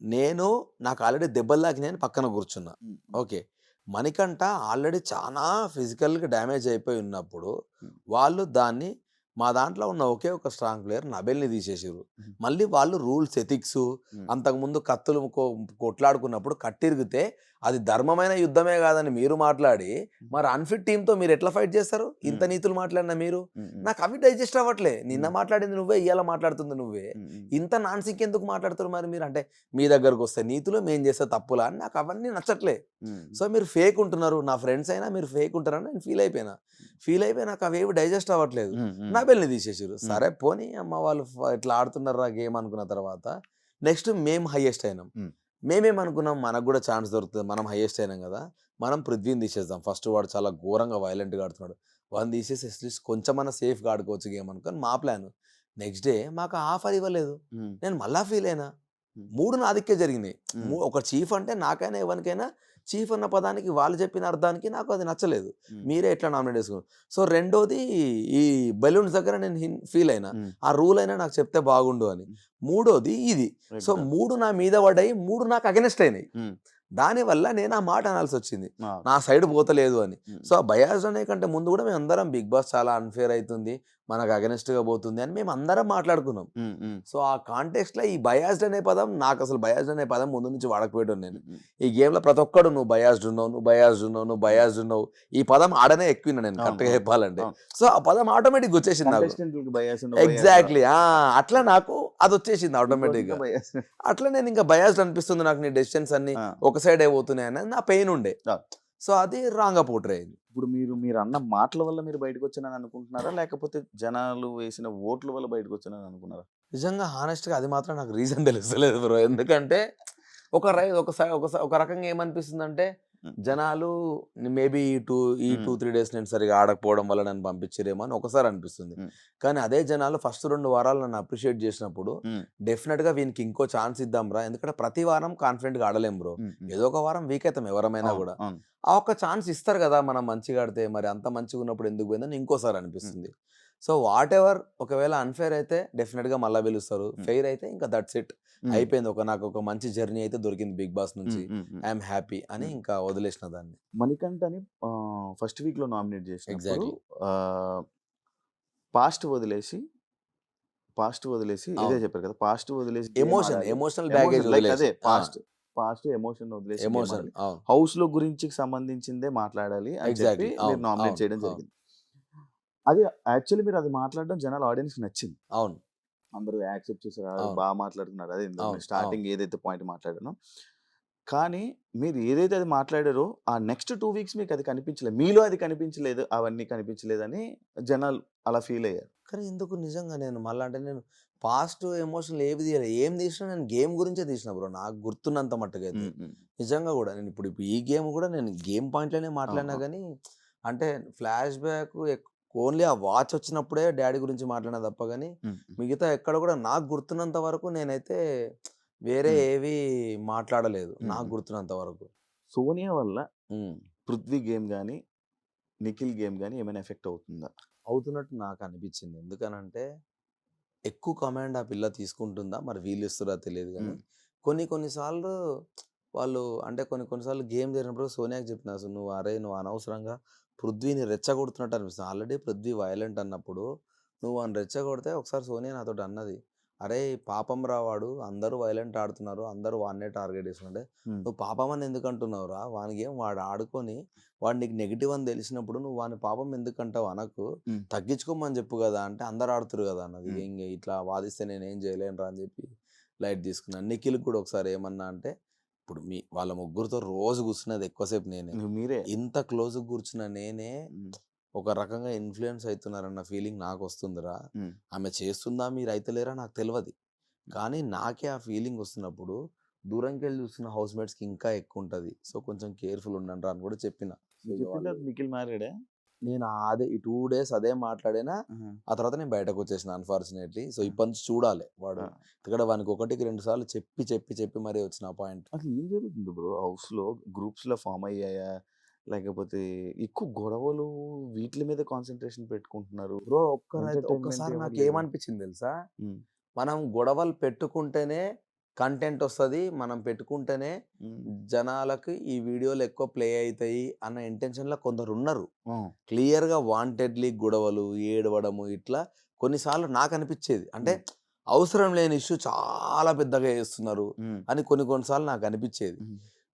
నేను నాకు ఆల్రెడీ దెబ్బలు తాకినాయని పక్కన కూర్చున్నా. ఓకే. మణికంఠ ఆల్రెడీ చాలా ఫిజికల్గా డ్యామేజ్ అయిపోయి ఉన్నప్పుడు. వాళ్ళు దాన్ని మా దాంట్లో ఉన్న ఒకే ఒక స్ట్రాంగ్ ప్లేయర్ నబెల్ని తీసేసారు. మళ్ళీ వాళ్ళు రూల్స్ ఎథిక్స్. అంతకుముందు కత్తులు కొట్లాడుకున్నప్పుడు కట్టిరిగితే అది ధర్మమైన యుద్ధమే కాదని మీరు మాట్లాడి మరి అన్ఫిట్ టీంతో మీరు ఎట్లా ఫైట్ చేస్తారు ఇంత. నీతులు మాట్లాడిన మీరు. నాకు అవి డైజెస్ట్ అవ్వట్లే నిన్న. మాట్లాడింది నువ్వే ఇవాళ మాట్లాడుతుంది నువ్వే. ఇంత నాన్సింక్ ఎందుకు మాట్లాడుతారు మరి మీరు అంటే మీ దగ్గరకు వస్తే నీతులు మేము చేస్తే తప్పులా అని నాకు అవన్నీ నచ్చట్లే. సో మీరు ఫేక్ ఉంటున్నారు నా ఫ్రెండ్స్ అయినా మీరు ఫేక్ ఉంటారని నేను ఫీల్ అయిపోయినా ఫీల్ అయిపోయి నాకు అవేవి డైజెస్ట్ అవ్వట్లేదు. నా బెల్ని తీసేసారు సరే పోనీ అమ్మ వాళ్ళు ఇట్లా ఆడుతున్నారా గేమ్ అనుకున్న తర్వాత నెక్స్ట్ మేము హైయెస్ట్ అయినాం. మేమేమనుకున్నాం మనకు కూడా ఛాన్స్ దొరుకుతుంది. మనం హైయెస్ట్ అయినాం కదా! మనం పృథ్వీని తీసేద్దాం. ఫస్ట్ వాడు చాలా ఘోరంగా వైలెంట్గా ఆడుతున్నాడు. వాడిని తీసేసి అట్లీస్ట్ కొంచెమన్నా సేఫ్గా ఆడుకోవచ్చు గేమ్ అనుకొని మా ప్లాన్. నెక్స్ట్ డే మాకు ఆఫర్ ఇవ్వలేదు. నేను మళ్ళా ఫీల్ అయినా. మూడు నా దిక్కే జరిగినాయి ఒక చీఫ్ అంటే నాకైనా ఎవరికైనా చీఫ్ అన్న పదానికి వాళ్ళు చెప్పిన అర్థానికి నాకు అది నచ్చలేదు. మీరే ఎట్లా నామినేట్ చేసుకున్నారు సో రెండోది ఈ బెలూన్స్ దగ్గర నేను ఫీల్ అయినా. ఆ రూల్ అయినా నాకు చెప్తే బాగుండు అని మూడోది ఇది సో? మూడు నా మీద పడ్డాయి మూడు నాకు అగెనెస్ట్ అయినాయి. దానివల్ల నేను ఆ మాట అనాల్సి వచ్చింది నా సైడ్ పోతలేదు అని. సో బయాస్ అనే కంటే ముందు కూడా మేము అందరం బిగ్ బాస్ చాలా అన్ఫేర్ అవుతుంది మనకు against గా పోతుంది అని మేము అందరం మాట్లాడుకున్నాం. సో ఆ కాంటెక్స్ట్లో ఈ బయాస్డ్ అనే పదం నాకు అసలు బయాస్డ్ అనే పదం ముందు నుంచి వాడకపోయాడు నేను. ఈ గేమ్లో ప్రతి ఒక్కడు నువ్వు బయాస్డ్ ఉన్నావు నువ్వు బయాస్డ్ ఉన్నావు నువ్వు బయాస్డ్ ఉన్నావు ఈ పదం ఆడనే ఎక్కువ నేను అవును, కరెక్ట్గా అవును, చెప్పాలంటే. సో ఆ పదం ఆటోమేటిక్ వచ్చేసింది నాకు. ఎగ్జాక్ట్లీ అట్లా నాకు అది వచ్చేసింది రా. ఆటోమేటిక్గా. ఇంకో bias. అట్లా నేను ఇంకా బయాస్డ్ అనిపిస్తుంది నాకు నీ డెసిషన్స్ అన్ని ఒక సైడ్ అయిపోతున్నాయి అనేది నా పెయిన్ ఉండే. సో అది రాంగ్ పోట్రే అయింది. ఇప్పుడు మీరు మీరు అన్న మాటల వల్ల మీరు బయటకు వచ్చానని అనుకుంటున్నారా? లేకపోతే జనాలు వేసిన ఓట్ల వల్ల బయటకు వచ్చానని అనుకున్నారా? నిజంగా హానెస్ట్గా అది మాత్రం నాకు రీజన్ తెలుస్తలేదు బ్రో. ఎందుకంటే ఒక రై ఒక సై- ఒక ఒక రకంగా ఏమనిపిస్తుంది అంటే జనాలు మేబీ ఈ టూ ఈ. టూ త్రీ డేస్ నేను సరిగా ఆడకపోవడం వల్ల నన్ను పంపించారేమో అని ఒకసారి అనిపిస్తుంది. కానీ అదే జనాలు ఫస్ట్ రెండు వారాలు నన్ను అప్రిషియేట్ చేసినప్పుడు. డెఫినెట్గా వీనికి ఇంకో ఛాన్స్ ఇద్దాం రా ఎందుకంటే ప్రతి వారం కాన్ఫిడెంట్గా ఆడలేం బ్రో. ఏదో ఒక వారం వీక్ అవుతాం ఎవరమైనా కూడా. ఆ ఒక్క ఛాన్స్ ఇస్తారు కదా మనం మంచిగా ఆడితే మరి అంత మంచిగా ఉన్నప్పుడు ఎందుకు పోయిందని ఇంకోసారి అనిపిస్తుంది సో వాట్ ఎవర్ ఒకవేళ అన్ఫేర్ అయితే డెఫినెట్గా మళ్ళీ పిలుస్తారు. ఫెయిర్ అయితే ఇంకా దట్స్ ఇట్. అయిపోయింది ఒక నాకు ఒక మంచి జర్నీ అయితే దొరికింది బిగ్ బాస్ నుంచి. ఐఎమ్ హ్యాపీ అని. ఇంకా వదిలేసిన దాన్ని. మణికంఠని ఫస్ట్ వీక్లో నామినేట్ చేసినప్పుడు Exactly. పాస్ట్ వదిలేసి పాస్ట్ వదిలేసి ఇదే. చెప్పారు కదా పాస్ట్ వదిలేసి ఎమోషన్ ఎమోషనల్ బ్యాగేజ్ లైక్ అదే పాస్ట్. పాస్ట్ ఎమోషన్ వదిలేసి ఎమోషన్ హౌస్లో గురించి సంబంధించిందే మాట్లాడాలి అని చెప్పి అవును, నామినేట్ చేయడం. జరిగింది. అది యాక్చువల్లీ మీరు అది మాట్లాడడం జనాల ఆడియన్స్ నచ్చింది. అవును. అందరూ యాక్సెప్ట్ చేశారు "ఆ, అవును. బాగా మాట్లాడుతున్నారు. అదే స్టార్టింగ్ ఏదైతే పాయింట్ మాట్లాడానో కానీ మీరు ఏదైతే అది మాట్లాడారో ఆ నెక్స్ట్ టూ వీక్స్ మీకు అది కనిపించలేదు మీలో అది కనిపించలేదు అవన్నీ కనిపించలేదని జనాలు అలా ఫీల్ అయ్యారు. కానీ ఎందుకు నిజంగా నేను మళ్ళీ అంటే నేను పాస్ట్ ఎమోషనల్ ఏవి తీయలే ఏం తీసినా నేను గేమ్ గురించే తీసిన బ్రో నాకు గుర్తున్నంత మట్టుగా నిజంగా కూడా నేను ఇప్పుడు ఈ గేమ్ కూడా నేను గేమ్ పాయింట్లోనే మాట్లాడినా. కానీ అంటే ఫ్లాష్ బ్యాక్ ఓన్లీ ఆ వాచ్ వచ్చినప్పుడే డాడీ గురించి మాట్లాడినా తప్ప కానీ మిగతా ఎక్కడ కూడా నాకు గుర్తున్నంత వరకు నేనైతే వేరే. ఏవి మాట్లాడలేదు నాకు. గుర్తున్నంత వరకు సోనియా వల్ల. పృథ్వీ గేమ్ కానీ నిఖిల్ గేమ్ కానీ ఏమైనా ఎఫెక్ట్ అవుతుందా అవుతున్నట్టు నాకు అనిపించింది ఎందుకనంటే ఎక్కువ కమాండ్ ఆ పిల్ల తీసుకుంటుందా మరి వీళ్ళు ఇస్తారా తెలియదు కానీ. కొన్ని కొన్నిసార్లు వాళ్ళు అంటే కొన్ని కొన్నిసార్లు గేమ్ జరిగినప్పుడు సోనియాకి చెప్పిన అసలు నువ్వు అరే నువ్వు అనవసరంగా పృథ్వీని రెచ్చగొడుతున్నట్టు అనిపిస్తుంది. ఆల్రెడీ పృథ్వీ వైలెంట్ అన్నప్పుడు నువ్వు అని రెచ్చగొడితే ఒకసారి సోనియా నాతో అన్నది. అరే పాపం రావాడు అందరూ వైలెంట్ ఆడుతున్నారు. అందరూ వాడినే టార్గెట్ చేస్తుంటే. నువ్వు పాపం అని ఎందుకు అంటున్నావురా వానికి ఏం? వాడు ఆడుకొని వాడు నీకు నెగిటివ్ అని తెలిసినప్పుడు నువ్వు వాని పాపం ఎందుకు అంటావు అనకు. తగ్గించుకోమని చెప్పు కదా అంటే అందరు ఆడుతురు కదా అన్నది. ఇంక ఇట్లా వాదిస్తే నేను ఏం చేయలేనురా అని చెప్పి లైట్ తీసుకున్నాను. నిఖిల్ కూడా ఒకసారి ఏమన్నా అంటే ఇప్పుడు మీ వాళ్ళ ముగ్గురితో రోజు కూర్చున్నది ఎక్కువసేపు నేనే. మీరే. ఇంత క్లోజ్ కూర్చున్న నేనే. ఒక రకంగా ఇన్ఫ్లుయెన్స్ అవుతున్నారన్న ఫీలింగ్ నాకు వస్తుందిరా. ఆమె చేస్తుందా మీరు అయితలేరా నాకు తెలియదు కానీ నాకే ఆ ఫీలింగ్ వస్తున్నప్పుడు దూరంకి వెళ్ళి చూస్తున్న హౌస్ మేట్స్కి ఇంకా ఎక్కువ ఉంటుంది సో కొంచెం కేర్ఫుల్ ఉండండి అని కూడా చెప్పిన. నిఖిల్ మ్యారీడే నేను అదే ఈ టూ డేస్ అదే మాట్లాడినా ఆ తర్వాత నేను బయటకు వచ్చేసిన అన్ఫార్చునేట్లీ సో ఇప్పటి నుంచి చూడాలి వాడు. ఇక్కడ వానికి ఒకటికి రెండు సార్లు చెప్పి చెప్పి చెప్పి మరీ వచ్చిన పాయింట్ అసలు ఏం జరుగుతుంది బ్రో? హౌస్లో గ్రూప్స్లో ఫామ్ అయ్యాయా? లేకపోతే ఎక్కువ గొడవలు వీటి మీద కాన్సన్ట్రేషన్ పెట్టుకుంటున్నారు? బ్రో ఒక్కసారి నాకు. ఏమనిపించింది తెలుసా? మనం గొడవలు పెట్టుకుంటేనే కంటెంట్ వస్తుంది. మనం పెట్టుకుంటేనే జనాలకు ఈ వీడియోలు ఎక్కువ ప్లే అవుతాయి అన్న ఇంటెన్షన్లో కొందరు ఉన్నారు క్లియర్గా వాంటెడ్లీ గొడవలు ఏడవడము ఇట్లా కొన్నిసార్లు నాకు అనిపించేది అంటే అవసరం లేని ఇష్యూ చాలా పెద్దగా చేస్తున్నారు అని కొన్ని కొన్నిసార్లు నాకు అనిపించేది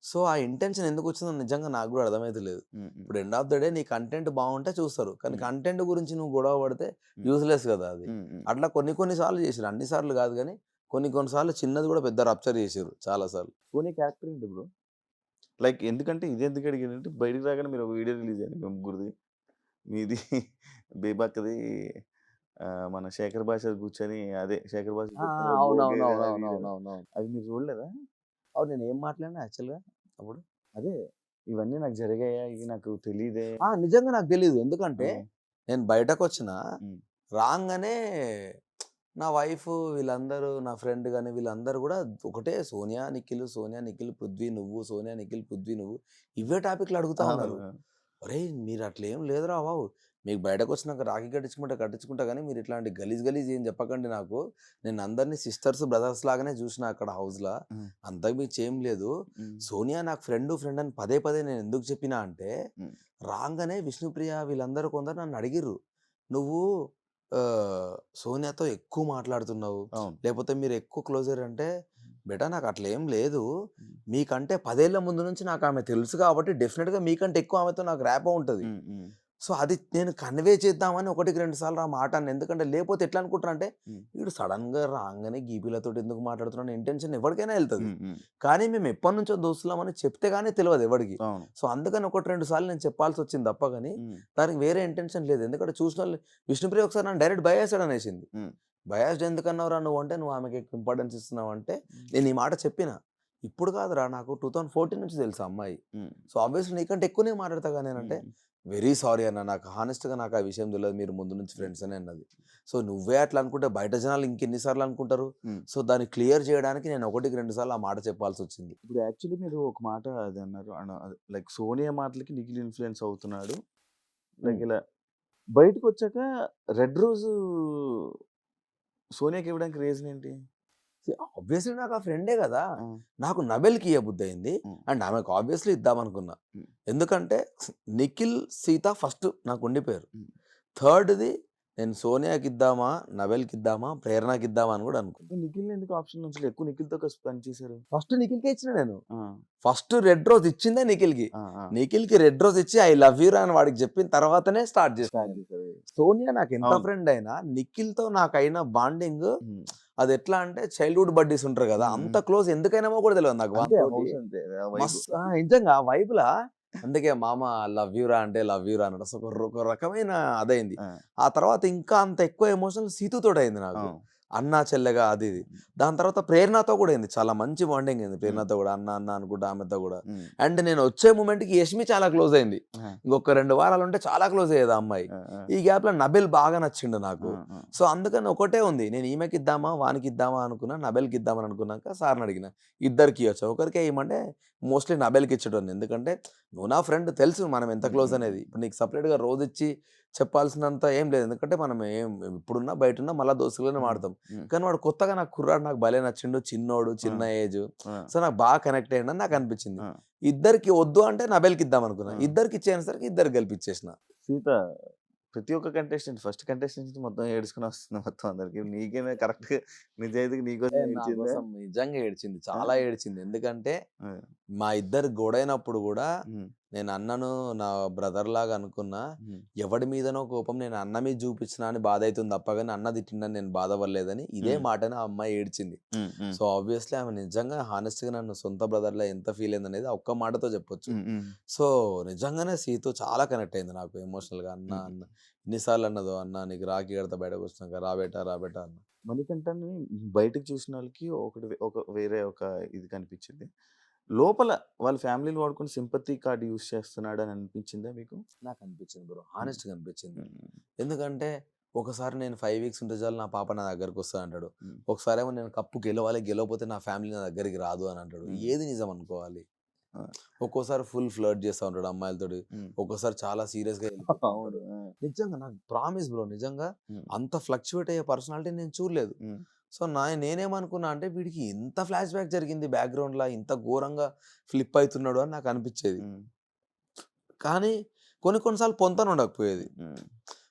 సో ఆ ఇంటెన్షన్ ఎందుకు వచ్చిందో నిజంగా నాకు కూడా అర్థమైతలేదు. ఇప్పుడు ఎండ్ ఆఫ్ ద డే నీ కంటెంట్ బాగుంటే చూస్తారు. కానీ. కంటెంట్ గురించి నువ్వు గొడవ పడితే. యూస్లెస్ కదా అది. అట్లా కొన్ని కొన్ని సార్లు చేసారు అన్ని సార్లు కాదు కానీ కొన్ని కొన్నిసార్లు చిన్నది కూడా పెద్ద రప్చర్ చేసారు చాలా సార్లు. సోనీ క్యారెక్టర్ ఏంటి బ్రో? లైక్ ఎందుకంటే ఇది ఎందుకు అడిగానంటే బయటికి రాగానే మీరు ఒక వీడియో రిలీజ్ అయ్యింది మీ ముగ్గురిది. మీది బేబాక్ది ఆ, మన శేఖర్ భాష కూర్చొని అదే శేఖర్ భాష. అది మీరు చూడలేదా? అవును నేను ఏం మాట్లాడినా యాక్చువల్గా? అప్పుడు? అదే ఇవన్నీ నాకు జరిగాయా? ఇవి నాకు తెలియదే నిజంగా నాకు తెలియదు ఎందుకంటే నేను బయటకు వచ్చిన. రాగానే నా వైఫ్ వీళ్ళందరూ నా ఫ్రెండ్ కానీ వీళ్ళందరూ కూడా ఒకటే సోనియా నిఖిల్ సోనియా నిఖిల్ పృథ్వీ నువ్వు సోనియా నిఖిల్ పృథ్వీ నువ్వు ఇవే టాపిక్లు అడుగుతా ఉన్నారు. అరే మీరు అట్లా ఏం లేదురా బాబు మీకు బయటకు వచ్చినాక రాఖీ కట్టించుకుంటే కట్టించుకుంటా కానీ మీరు ఇట్లాంటి గలీజ్ గలీజ్ ఏం చెప్పకండి నాకు. నేను అందరినీ సిస్టర్స్ బ్రదర్స్ లాగానే చూసిన అక్కడ హౌస్లో. అంతకు మించి ఏం లేదు. సోనియా నాకు ఫ్రెండ్ ఫ్రెండ్ అని పదే పదే నేను ఎందుకు చెప్పినా అంటే. రాగానే విష్ణుప్రియ వీళ్ళందరూ కొందరు నన్ను అడిగిర్రు. నువ్వు సోనియాతో ఎక్కువ మాట్లాడుతున్నావు. అవును. లేకపోతే మీరు ఎక్కువ క్లోజర్ అంటే బేటా నాకు అట్లా ఏం లేదు. మీకంటే పదేళ్ళ ముందు నుంచి నాకు ఆమె తెలుసు కాబట్టి డెఫినెట్గా మీకంటే ఎక్కువ ఆమెతో నాకు ర్యాప్ ఉంటుంది. ఉమ్, ఉమ్, సో అది నేను కన్వే చేద్దామని ఒకటికి రెండు సార్లు ఆ మాట అన్న ఎందుకంటే లేకపోతే ఎట్లా అనుకుంటున్నా అంటే. వీడు సడన్గా రాగానే గీపీలతో ఎందుకు మాట్లాడుతున్నాను ఇంటెన్షన్ ఎవరికైనా వెళ్తుంది. కానీ మేము ఎప్పటి నుంచో దోస్తున్నామని చెప్తే గానీ తెలియదు ఎవరికి. సో అందుకని ఒకటి రెండు సార్లు నేను చెప్పాల్సి వచ్చింది తప్ప కానీ దానికి వేరే ఇంటెన్షన్ లేదు. ఎందుకంటే చూసిన వాళ్ళు విష్ణుప్రియ ఒకసారి నన్ను డైరెక్ట్ బయాస్డ్ అనేసింది. బయాస్డ్ ఎందుకన్నావురా నువ్వు? అంటే నువ్వు ఆమెకి ఇంపార్టెన్స్ ఇస్తున్నావు. అంటే నేను ఈ మాట చెప్పిన. ఇప్పుడు కాదురా నాకు టూ థౌసండ్ ఫోర్టీన్ నుంచి తెలుసు అమ్మాయి. సో ఆబ్వియస్లీ నీకంటే ఎక్కువనే మాట్లాడతా కానీ ఉమ్, వెరీ సారీ అన్న. నాకు హానెస్ట్గా నాకు ఆ విషయం తెలియదు మీరు ముందు నుంచి ఫ్రెండ్స్ అని అన్నది. సో నువ్వే అట్లా అనుకుంటే బయట జనాలు ఇంకెన్నిసార్లు అనుకుంటారు. సో దాన్ని క్లియర్ చేయడానికి నేను ఒకటికి రెండు సార్లు ఆ మాట చెప్పాల్సి వచ్చింది. ఇప్పుడు యాక్చువల్లీ మీరు ఒక మాట అది అన్నారు. లైక్ సోనియా మాటలకి నిఖిల్ ఇన్ఫ్లుయెన్స్ అవుతున్నాడు. లైక్. ఇలా బయటకు వచ్చాక రెడ్ రోజు సోనియాకి ఇవ్వడానికి రీజన్ ఏంటి? ఆబ్వియస్లీ నాకు ఆ ఫ్రెండే కదా నాకు నబెల్కి ఇయ్య బుద్ధి అయింది. అండ్ ఆమెకు ఆబ్వియస్లీ ఇద్దామనుకున్నా. ఎందుకంటే నిఖిల్ సీత ఫస్ట్ నాకు ఉండిపోయారు. థర్డ్ది నేను సోనియాకి ఇద్దామా నబెల్కి ఇద్దామా ప్రేరణకి ఇద్దామా అని కూడా అనుకున్నా నిఖిల్ ఎందుకు ఆప్షన్ నుంచి ఎక్కువ నిఖిల్తో కలిసి పని చేశారు ఫస్ట్ నిఖిల్కే ఇచ్చిన నేను ఫస్ట్ రెడ్ రోజ్ ఇచ్చిందే నిఖిల్కి. నిఖిల్కి రెడ్ రోజ్ ఇచ్చి ఐ లవ్ యూ అని వాడికి చెప్పిన తర్వాతనే స్టార్ట్ చేశారు. సోనియా నాకు ఎంత. ఫ్రెండ్ అయినా నిఖిల్తో నాకైన బాండింగ్. అది ఎట్లా అంటే చైల్డ్హుడ్ బడ్డీస్ ఉంటారు కదా అంత. క్లోజ్ ఎందుకైనామో కూడా తెలియదు నాకు నిజంగా వైపులా అందుకే మామ లవ్ యూ రా అంటే లవ్ యూ రా అన్నాడు. అసలు ఒక రకమైన అదైంది. ఆ, తర్వాత ఇంకా అంత ఎక్కువ ఎమోషనల్ సీతుతో అయింది నాకు. అన్న చెల్లెగా అది ఇది. దాని తర్వాత ప్రేరణతో కూడా అయింది. చాలా మంచి బాండింగ్ అయింది ప్రేరణతో కూడా. అన్న అన్న అనుకుంటా ఆమెతో కూడా. అండ్ నేను వచ్చే మూమెంట్కి యష్మి చాలా క్లోజ్ అయింది. ఇంకొక రెండు వారాలు ఉంటే చాలా క్లోజ్ అయ్యేది ఆ అమ్మాయి. ఈ గ్యాప్లో నబెల్ బాగా నచ్చిండు నాకు. సో అందుకని ఒకటే ఉంది. నేను ఈమెకి ఇద్దామా వానికి ఇద్దామా అనుకున్నా నబెల్కి ఇద్దామని అనుకున్నాక సార్ని అడిగిన. ఇద్దరికి ఇవ్వచ్చు ఒకరికే ఇవ్వమంటే మోస్ట్లీ నబెల్కి ఇచ్చేటోని ఎందుకంటే నువ్వు నా ఫ్రెండ్ తెలుసు మనం ఎంత క్లోజ్. అనేది. ఇప్పుడు నీకు సపరేట్గా రోజు ఇచ్చి చెప్పాల్సినంత ఏం లేదు. ఎందుకంటే మనం ఏం ఇప్పుడున్నా బయట ఉన్నా మళ్ళీ దోస్తులనే మ్మ్. కానీ వాడు కొత్తగా నాకు కుర్రాడు నాకు భలే నచ్చిండు చిన్నోడు చిన్న ఏజ్. సో నాకు బాగా కనెక్ట్ అయ్యింది అని నాకు అనిపించింది. ఇద్దరికి వద్దు అంటే నబెల్కి ఇద్దాం అనుకున్నా. ఇద్దరికి ఇచ్చేసరికి ఇద్దరు గెలిపించేసిన సీత ప్రతి ఒక్క కంటెస్టెంట్ ఫస్ట్ కంటెస్టెంట్ మొత్తం ఏడుచుకుని వస్తుంది మొత్తం అందరికి. నీకేమే కరెక్ట్గా నిజాయితీగా నీకోసం నిజంగా ఏడ్చింది. చాలా ఏడ్చింది. ఎందుకంటే మా ఇద్దరు గొడైనప్పుడు కూడా నేను అన్నను నా బ్రదర్ లాగా అనుకున్నా ఎవడి మీదనో కోపం నేను అన్న మీద చూపించిన అని బాధ అవుతుంది తప్ప కానీ అన్న తిట్టిందని నేను బాధపడలేదని ఇదే. మాటని ఆ అమ్మాయి ఏడ్చింది. సో ఆబ్వియస్లీ ఆమె నిజంగా హానెస్ట్గా నన్ను సొంత బ్రదర్ లా ఎంత ఫీల్ అయింది అనేది ఒక్క మాటతో చెప్పొచ్చు. సో నిజంగానే సీతో చాలా కనెక్ట్ అయింది నాకు ఎమోషనల్గా అన్న. అన్న ఎన్నిసార్లు అన్నదో అన్న నీకు రాఖీ కడతా బయటకు వచ్చినాక రాబేటా రాబేటా అన్న. మణికంఠని బయటకు చూసిన వాళ్ళకి ఒకటి ఒక వేరే ఒక ఇది కనిపించింది. లోపల వాళ్ళ ఫ్యామిలీని వాడుకుని సింపతి కార్డ్ యూస్ చేస్తున్నాడు అని అనిపించిందా మీకు? నాకు అనిపించింది బ్రో. హానెస్ట్గా అనిపించింది. ఎందుకంటే ఒకసారి నేను ఫైవ్ వీక్స్ ఉంటే చాలు నా పాప నా దగ్గరకు వస్తా అంటాడు. ఒకసారి ఏమో నేను కప్పు గెలవాలి గెలవకపోతే నా ఫ్యామిలీ నా దగ్గరికి రాదు అని అంటాడు. ఏది నిజం అనుకోవాలి. ఒక్కోసారి ఫుల్ ఫ్లర్ట్ చేస్తా ఉంటాడు అమ్మాయిలతోటి. ఉమ్. ఒక్కోసారి చాలా సీరియస్గా నిజంగా నాకు ప్రామిస్ బ్రో. నిజంగా అంత ఫ్లక్చువేట్ అయ్యే పర్సనాలిటీ నేను చూడలేదు. సో నా నేనేమనుకున్నా అంటే వీడికి ఎంత ఫ్లాష్ బ్యాక్ జరిగింది background లా ఇంత ఘోరంగా ఫ్లిప్ అవుతున్నాడు అని నాకు అనిపించేది కానీ కొన్ని కొన్నిసార్లు పొంతన ఉండకపోయేది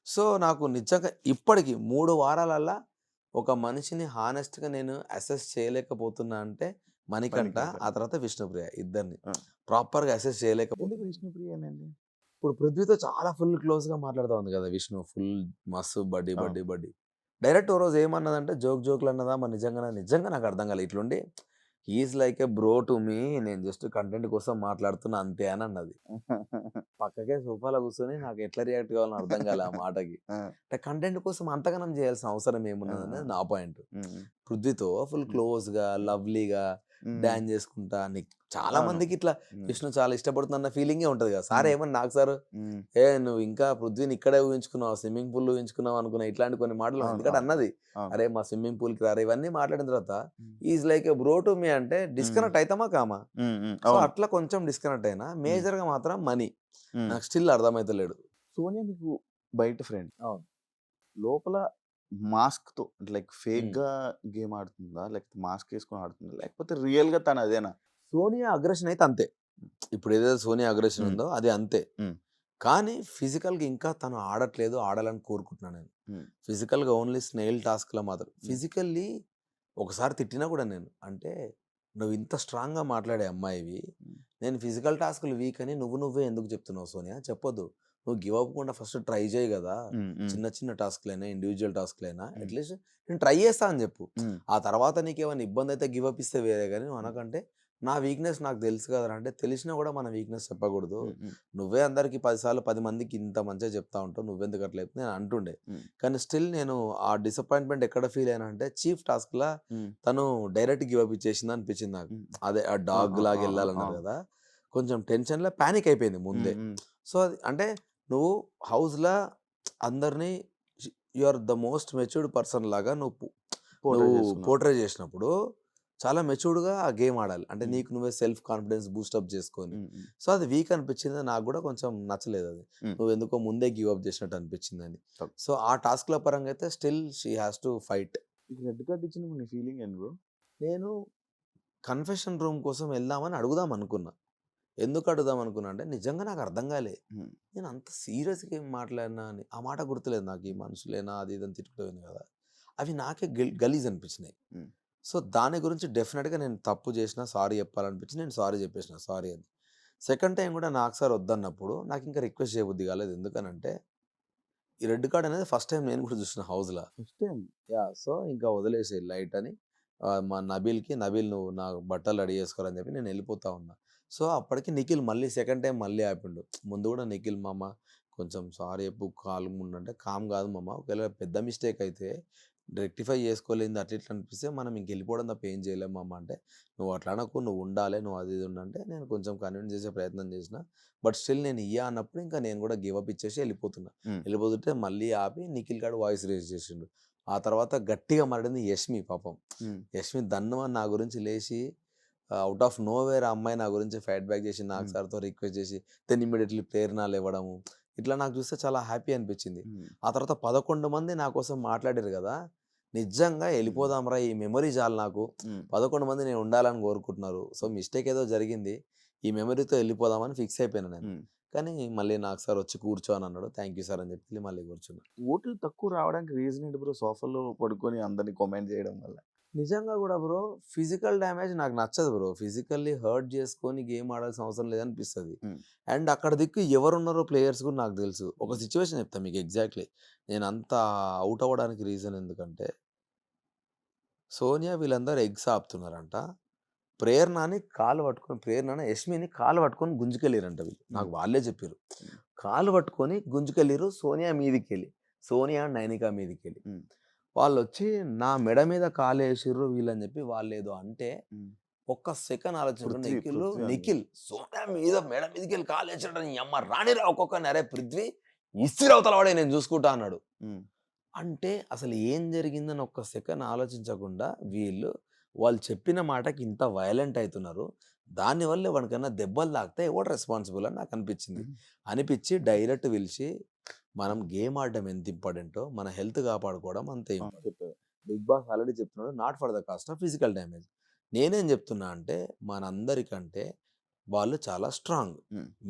సో నాకు నిజంగా ఇప్పటికి మూడు వారాలల్లా ఒక మనిషిని హానెస్ట్గా నేను అసెస్ చేయలేకపోతున్నా అంటే మణికంఠ. ఆ తర్వాత విష్ణుప్రియ ఇద్దరిని. ప్రాపర్గా అసెస్ చేయలేకపోతే విష్ణుప్రియ ఇప్పుడు పృథ్వీతో చాలా ఫుల్ క్లోజ్గా మాట్లాడుతూ ఉంది కదా విష్ణు. ఫుల్ మస్తు బడ్డీ. బడ్డీ బడ్డీ. డైరెక్ట్ ఓ రోజు ఏమన్నదంటే జోక్ జోక్లు అన్నదా మరి నిజంగా నిజంగా నాకు అర్థం కాలేదు ఇట్లుండి he's like a bro to me నేను జస్ట్ కంటెంట్ కోసం మాట్లాడుతున్నా అంతే అని అన్నది. పక్కకే సోఫాలో కూర్చొని నాకు ఎట్లా రియాక్ట్ కావాలని అర్థం కాలే ఆ మాటకి. అంటే కంటెంట్ కోసం అంతగానం చేయాల్సిన అవసరం ఏమున్నది అనేది నా పాయింట్. పృథ్వీతో full Mm. క్లోజ్గా లవ్లీగా డాన్స్ చేసుకుంటా నీకు చాలా. మందికి ఇట్లా విష్ణు చాలా ఇష్టపడుతున్న ఫీలింగే ఉంటది కదా సార్. ఏమన్నా నాకు సార్ ఏ నువ్వు ఇంకా పృథ్వీని ఇక్కడే ఊహించుకున్నావు స్విమ్మింగ్ పూల్ ఊహించుకున్నావు అనుకున్నా ఇట్లాంటి కొన్ని మాటలు ఎందుకంటే. అన్నది. అరే మా స్విమ్మింగ్ పూల్కి రారా ఇవన్నీ మాట్లాడిన తర్వాత. Is like bro to me అంటే డిస్కనెక్ట్ అవుతామా కామా. అట్లా కొంచెం డిస్కనెక్ట్ అయినా మేజర్గా మాత్రం మనీ. నాకు స్టిల్ అర్థమైతలేడు సోనియా మీకు బయట ఫ్రెండ్ అవును. లోపల మాస్క్తో లైక్ ఫేక్. గా గేమ్ ఆడుతుందా? లేకపోతే మాస్క్ వేసుకొని ఆడుతుందా? లేకపోతే రియల్గా తను అదేనా? సోనియా అగ్రెషన్ అయితే అంతే. ఇప్పుడు ఏదైతే సోనియా అగ్రెషన్. ఉందో అది అంతే. కానీ physical గా ఇంకా తను ఆడట్లేదు ఆడాలని కోరుకుంటున్నాను నేను. మ్మ్. Physical గా ఓన్లీ స్నేల్ టాస్క్లో మాత్రం. ఫిజికల్లీ ఒకసారి తిట్టినా కూడా నేను. అంటే నువ్వు ఇంత స్ట్రాంగ్గా మాట్లాడే అమ్మాయివి. మ్మ్. నేను ఫిజికల్ టాస్క్లు వీక్ అని నువ్వు నువ్వే ఎందుకు చెప్తున్నావు సోనియా? చెప్పొద్దు. నువ్వు గివ్ అవ్వకుండా ఫస్ట్ ట్రై చేయి కదా. చిన్న చిన్న టాస్క్లైనా ఇండివిజువల్ టాస్క్లైనా. అట్లీస్ట్ నేను ట్రై చేస్తా అని చెప్పు. ఆ తర్వాత నీకు ఏమైనా ఇబ్బంది అయితే గివ్ అప్ ఇస్తే వేరే కానీ అనకంటే నా వీక్నెస్ నాకు తెలుసు కదా అంటే తెలిసినా కూడా మన వీక్నెస్ చెప్పకూడదు. నువ్వే అందరికి పదిసార్లు పది మందికి ఇంత మంచిగా చెప్తా ఉంటావు నువ్వెందుకు అట్లా నేను అంటుండే. కానీ స్టిల్ నేను ఆ డిసప్పాయింట్మెంట్ ఎక్కడ ఫీల్ అయినా అంటే చీఫ్ టాస్క్ లా తను డైరెక్ట్ గివ్ అప్ ఇచ్చేసింది అనిపించింది నాకు. అదే ఆ డాగ్ లాగా వెళ్ళాలన్నారు. కదా. కొంచెం టెన్షన్లో పానిక్ అయిపోయింది ముందే. సో అది అంటే నువ్వు హౌస్లో అందరినీ you are the most matured person లాగా నువ్వు నువ్వు. పోర్ట్రే చేసినప్పుడు చాలా మెచ్యూర్డ్గా ఆ గేమ్ ఆడాలి అంటే. నీకు నువ్వే సెల్ఫ్ కాన్ఫిడెన్స్ బూస్టప్ చేసుకొని సో అది వీక్ అనిపించింది నాకు కూడా కొంచెం నచ్చలేదు అది. నువ్వు ఎందుకో ముందే గివ్ అప్ చేసినట్టు అనిపించింది అని. సో ఆ టాస్క్ల పరంగా అయితే still she has to fight red card ఇచ్చిన ఫీలింగ్ ఏంటి బ్రో నేను కన్ఫెషన్ రూమ్ కోసం వెళ్దామని అడుగుదాం అనుకున్నా ఎందుకు అడుగుదాం అనుకున్నా అంటే నిజంగా నాకు అర్థం కాలే. నేను అంత సీరియస్గా ఏం మాట్లాడినా అని ఆ మాట గుర్తులేదు నాకు ఈ మనుషులేనా అది ఇదని తిట్టుకుపోయింది కదా. అవి నాకే గెల్- గలీజ్ అనిపించినాయి. సో దాని గురించి డెఫినెట్గా నేను తప్పు చేసిన సారీ చెప్పాలనిపించి నేను సారీ చెప్పేసిన సారీ అని. సెకండ్ టైం కూడా నాకు సార్ వద్దన్నప్పుడు నాకు ఇంకా రిక్వెస్ట్ చేయబుద్ధి కాలేదు. ఎందుకనంటే ఈ రెడ్ కార్డ్ అనేది ఫస్ట్ టైం నేను కూడా చూసిన హౌస్లో. First time. యా సో ఇంకా వదిలేసే లైట్ అని మా నబీల్కి నబీల్ నువ్వు నా బట్టలు రెడీ చేసుకోరని చెప్పి నేను వెళ్ళిపోతా ఉన్నా. సో అప్పటికి నిఖిల్ మళ్ళీ సెకండ్ టైం మళ్ళీ ఆపిండు. ముందు కూడా నిఖిల్ మామ కొంచెం సారీ చెప్పు కాలు ముందంటే కామ్ కాదు మామ. ఒకవేళ పెద్ద మిస్టేక్ అయితే రెక్టిఫై చేసుకోలేదు అట్లా ఇట్లా అనిపిస్తే మనం ఇంక వెళ్ళిపోవడం తప్ప ఏం చేయలేము మామ అంటే నువ్వు అట్లా అనకు నువ్వు ఉండాలి నువ్వు అది ఇది ఉండంటే నేను కొంచెం కన్విన్స్ చేసే ప్రయత్నం చేసిన. బట్ స్టిల్ నేను ఇయ్యా అన్నప్పుడు ఇంకా నేను కూడా గివ్ అప్ ఇచ్చేసి వెళ్ళిపోతున్నా. వెళ్ళిపోతుంటే మళ్ళీ ఆపి నిఖిల్ గాడు వాయిస్ రేజ్ చేసిండు. ఆ తర్వాత గట్టిగా మాట్లాడింది యష్మి పాపం. యష్మి దన్ను అని నా గురించి లేచి అవుట్ ఆఫ్ నో వేర్ ఆ అమ్మాయి నా గురించి ఫైట్ బ్యాక్ చేసి నాకు. సార్తో రిక్వెస్ట్ చేసి దెన్ ఇమీడియట్లీ ప్రేరణలు ఇవ్వడము. ఇట్లా నాకు చూస్తే చాలా హ్యాపీ అనిపించింది. ఆ తర్వాత పదకొండు మంది నా కోసం మాట్లాడారు కదా! నిజంగా వెళ్ళిపోదాంరా ఈ మెమరీ చాలు నాకు. పదకొండు మంది నేను ఉండాలని కోరుకుంటున్నారు. సో మిస్టేక్ ఏదో జరిగింది. ఈ మెమరీతో వెళ్ళిపోదామని ఫిక్స్ అయిపోయాను నేను. కానీ మళ్ళీ నాకు సార్ వచ్చి కూర్చో అని అన్నాడు. థ్యాంక్ యూ సార్ అని చెప్పి మళ్ళీ కూర్చున్నా. ఓట్లు తక్కువ రావడానికి రీజన్ ఏంటి బ్రో సోఫాలో పడుకొని అందరిని కామెంట్ చేయడం వల్ల. నిజంగా కూడా బ్రో ఫిజికల్ డ్యామేజ్ నాకు నచ్చదు బ్రో. ఫిజికల్లీ హర్ట్ చేసుకొని గేమ్ ఆడాల్సిన అవసరం లేదనిపిస్తుంది. అండ్ అక్కడ దిక్కు ఎవరున్నారో ప్లేయర్స్ కూడా నాకు తెలుసు. ఒక సిచ్యువేషన్ చెప్తాను మీకు ఎగ్జాక్ట్లీ. నేను అంత అవుట్ అవ్వడానికి రీజన్ ఎందుకంటే సోనియా వీళ్ళందరూ ఎగ్స్ ఆపుతున్నారంట. ప్రేరణని కాలు పట్టుకొని ప్రేరణని యష్మిని కాలు పట్టుకొని గుంజుకెళ్ళిరంట వీళ్ళు. నాకు వాళ్ళే చెప్పారు కాలు పట్టుకొని గుంజుకెళ్ళిరు సోనియా మీదికి వెళ్ళి సోనియా నైనికా మీదికి వెళ్ళి. వాళ్ళు వచ్చి నా మెడ మీద కాలు వేసిర్రు వీళ్ళని చెప్పి వాళ్ళు ఏదో అంటే. ఒక్క సెకండ్ ఆలోచన నిఖిల్. నిఖిల్ సోనియా మీద మెడ మీదకి వెళ్ళి కాలు వేసాడు నీ అమ్మ రానిరా ఒక్కొక్క నరే పృథ్వీ ఇస్తిరవతల వాడే నేను చూసుకుంటా అన్నాడు అంటే అసలు ఏం జరిగిందని ఒక్క సెకండ్ ఆలోచించకుండా వీళ్ళు వాళ్ళు చెప్పిన మాటకి ఇంత వైలెంట్ అవుతున్నారు దానివల్ల ఎవరికైనా దెబ్బలు తాకితే ఎవడు రెస్పాన్సిబుల్ అని నాకు అనిపించింది. అనిపించి డైరెక్ట్ పిలిచి మనం గేమ్ ఆడడం ఎంత ఇంపార్టెంటో మన హెల్త్ కాపాడుకోవడం అంతే ఇంపార్టెంట్. బిగ్ బాస్ ఆల్రెడీ చెప్తున్నాడు not for the cost of physical damage. నేనేం చెప్తున్నా అంటే మనందరికంటే వాళ్ళు చాలా స్ట్రాంగ్.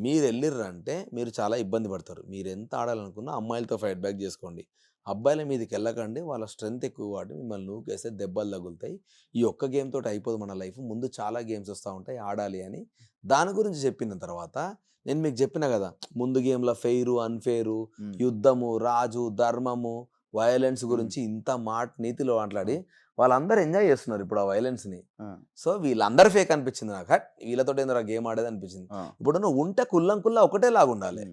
మీరు వెళ్ళిర్రంటే మీరు చాలా ఇబ్బంది పడతారు. మీరు ఎంత ఆడాలనుకున్నా అమ్మాయిలతో ఫైట్ బ్యాక్ చేసుకోండి. అబ్బాయిల మీదకి వెళ్ళకండి వాళ్ళ స్ట్రెంత్ ఎక్కువ వాడి మిమ్మల్ని నూకేస్తే దెబ్బలు తగులుతాయి. ఈ ఒక్క గేమ్ తోటి అయిపోదు మన లైఫ్. ముందు చాలా గేమ్స్ వస్తూ ఉంటాయి ఆడాలి అని. దాని గురించి చెప్పిన తర్వాత నేను మీకు చెప్పిన కదా ముందు గేమ్లో ఫెయిరు అన్ఫెయిరు యుద్ధము రాజు ధర్మము వైలెన్స్ గురించి ఇంత మాట నీతిలో మాట్లాడి వాళ్ళందరూ ఎంజాయ్ చేస్తున్నారు ఇప్పుడు ఆ వైలెన్స్ని సో వీళ్ళందరూ ఫేక్ అనిపించింది నాకు. వీళ్ళతో ఏందో గేమ్ ఆడేది అనిపించింది. ఇప్పుడు నువ్వు ఉంటే కుల్లం కుల్లా ఒకటే లాగా ఉండాలి